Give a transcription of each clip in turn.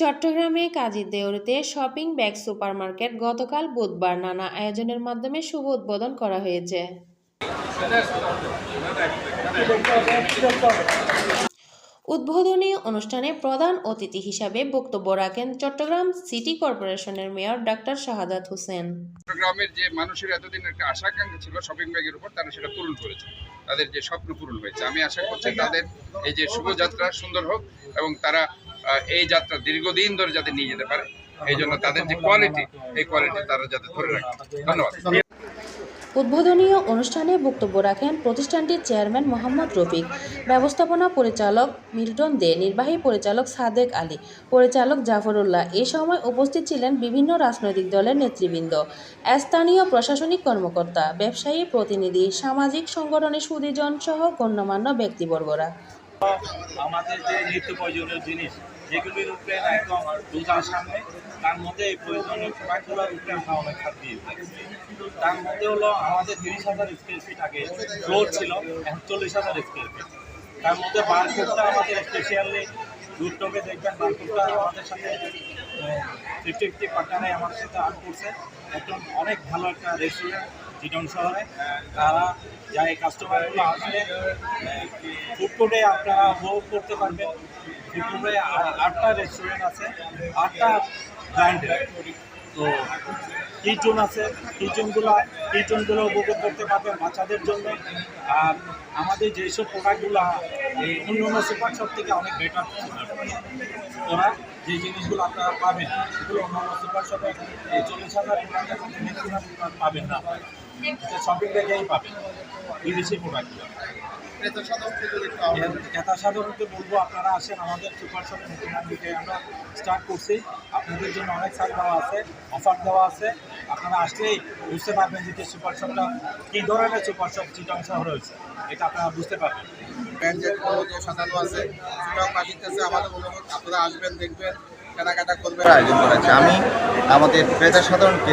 চট্টগ্রামে কাজীর দেউরিতে shopping bag supermarket গতকাল বুধবার নানা আয়োজনের মাধ্যমে শুভ উদ্বোধন করা হয়েছে। উদ্বোধনী অনুষ্ঠানে প্রধান অতিথি হিসাবে বক্তব্য রাখেন চট্টগ্রাম সিটি কর্পোরেশনের মেয়র ডাক্তার শাহাদাত হোসেন। চট্টগ্রামের যে মানুষের এতদিন একটা আশা আকাঙ্ক্ষা ছিল শপিং ব্যাগের উপর, তারা সেটা পূরণ করেছে। তাদের যে স্বপ্ন পূরণ হয়েছে। আমি আশা করছি তাদের এই যে শুভযাত্রা সুন্দর হোক এবং তারা এই যাত্রা দীর্ঘদিন ধরে যাতে নিয়ে যেতে পারে, এই জন্য তাদের যে কোয়ালিটি এই কোয়ালিটি তারা যাতে ধরে রাখে। ধন্যবাদ। উদ্বোধনী অনুষ্ঠানে বক্তব্য রাখেন প্রতিষ্ঠানটির চেয়ারম্যান মোহাম্মদ রফিক, ব্যবস্থাপনা পরিচালক মিল্টন দে, নির্বাহী পরিচালক সাদেক আলী, পরিচালক জাফরুল্লাহ। এ সময় উপস্থিত ছিলেন বিভিন্ন রাজনৈতিক দলের নেতৃবৃন্দ, স্থানীয় প্রশাসনিক কর্মকর্তা, ব্যবসায়ী প্রতিনিধি, সামাজিক সংগঠনের সুদীজন সহ গণ্যমান্য ব্যক্তিবর্গরা। আমাদের যে নিত্য প্রয়োজনীয় জিনিস যেগুলির উপরে একদম দোকান সামনে, তার মধ্যে এই প্রয়োজনীয় প্রোডাক্টগুলোর উপরে আমরা অনেক ছাড় দিয়ে। তার মধ্যে হলো আমাদের তিরিশ হাজার স্কোয়ার ফিট আগে ফ্লোর ছিল, এখন চল্লিশ হাজার স্কোয়ার ফিট তার মধ্যে বারকোডটা আমাদের স্পেশালি রুটটপে দেখবেন বারকোডটা আমাদের সাথে ফিফটি ফিফটি পার্টনারে আমাদের সাথে আর্ট করছে। একদম অনেক ভালো একটা রেস্টুরেন্ট জিটন শহরে তারা যা এই কাস্টমারগুলো আসলে ফুড কোর্টে আপনারা উপভোগ করতে পারবেন। ফুড কোর্টে আটটা রেস্টুরেন্ট আছে, আটটা ব্র্যান্ডের তো কিচন আছে কিচনগুলো কিচনগুলো উপভোগ করতে পারবেন বাচ্চাদের জন্য। আর আমাদের যেসব প্রোডাক্টগুলো এই অন্য সুপার শপ থেকে অনেক বেটার ওরা যে জিনিসগুলো আপনারা পাবেন, সেগুলো অন্য অন্য সুপার শপে চল্লিশ হাজার পাবেন না। শপিং ব্যাগেই পাবেন বিদেশি প্রোডাক্টগুলো ক্রেতা সাধারণত বলব আপনারা আসেন আমাদের সুপার শপে নতুন দিকে আমরা স্টার্ট করছি আপনাদের জন্য অনেক ছাড় দেওয়া আছে অফার দেওয়া আছে। আপনারা আসলেই বুঝতে পারবেন যে সুপার শপটা কী ধরনের সুপার শপ চিটং শহর রয়েছে এটা আপনারা বুঝতে পারবেন। ব্যান্ডের সাজানো আছে আমাদের অনুরোধ আপনারা আসবেন দেখবেন কেনাকাটা করবেন। আয়োজন করেছে আমি আমাদের ক্রেতা সাধারণকে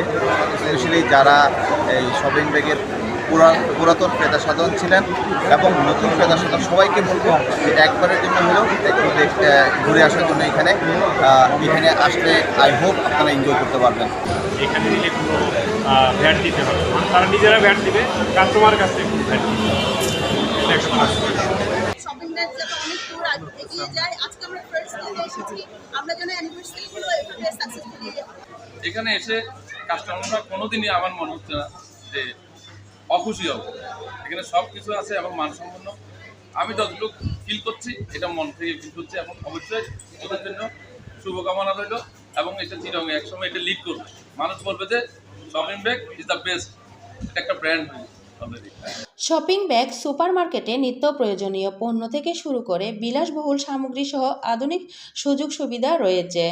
স্পেশালি যারা এই শপিং ব্যাগের পুরা- পুরাতন ক্রেতা সাধারণ ছিলেন এবং নতুন ক্রেতা সাধারণ সবাইকে বলব এটা একবারের জন্য হলেও একটু দেখতে ঘুরে আসার জন্য এখানে এখানে আসলে আই হোপ আপনারা এনজয় করতে পারবেন। এখানে নিলে কোনো ভ্যাট দিতে হবে। তারা নিজেরা ভ্যাট দিবে কাস্টমার কাছ থেকে ভ্যাট দিবে। এটা একটা plus point। শপিং ব্যাগ যাতে অনেক দূর এগিয়ে যায়। আজকে আমরা ফার্স্ট ডে এসেছি। আমরা যেন অ্যানিভার্সারিগুলো এভাবে সাকসেসফুলি এখানে এসে কাস্টমাররা কোনোদিনই আমার মনে হচ্ছে না যে অখুশি হবে। এখানে সব কিছু আছে এবং মানসম্পন্ন। আমি যতটুকু ফিল করছি, এটা মন থেকে ফিল করছি এবং অবশ্যই ওদের জন্য শুভকামনা রইল এবং এটা চিরঙ্গে একসময় এটা লিড করবে। মানুষ বলবে যে shopping bag is the best এটা একটা ব্র্যান্ড শপিং ব্যাগ সুপারমার্কেটে নিত্য প্রয়োজনীয় পণ্য থেকে শুরু করে বিলাসবহুল সামগ্রী সহ আধুনিক সুযোগ সুবিধা রয়েছে।